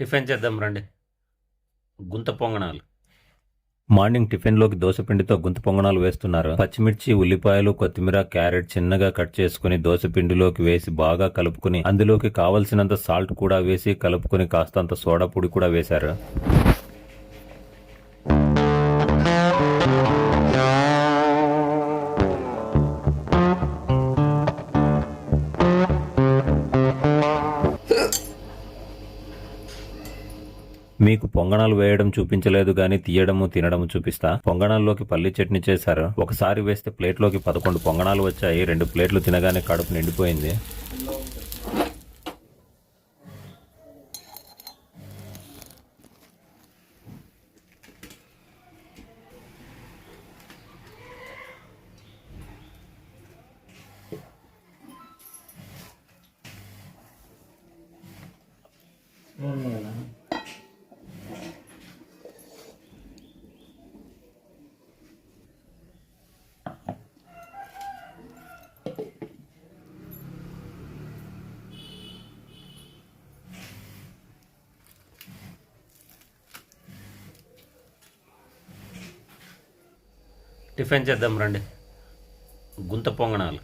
Tiffin చేద్దాం రండి. గుంత పొంగనాలు మార్నింగ్ టిఫిన్లోకి దోశపిండితో గుంత పొంగనాలు వేస్తున్నారు. పచ్చిమిర్చి ఉల్లిపాయలు కొత్తిమీర క్యారెట్ చిన్నగా కట్ చేసుకుని దోశపిండిలోకి వేసి బాగా కలుపుకుని అందులోకి కావలసినంత సాల్ట్ కూడా వేసి కలుపుకుని కాస్తంత సోడా పొడి కూడా వేశారు. మీకు పొంగణాలు వేయడం చూపించలేదు గాని తీయడము తినడము చూపిస్తా. పొంగణాల్లోకి పల్లి చట్నీ చేశారు. ఒకసారి వేస్తే ప్లేట్లోకి పదకొండు పొంగణాలు వచ్చాయి. రెండు ప్లేట్లు తినగానే కడుపు నిండిపోయింది. టిఫిన్ చేద్దాం రండి. గుంత పొంగనాలు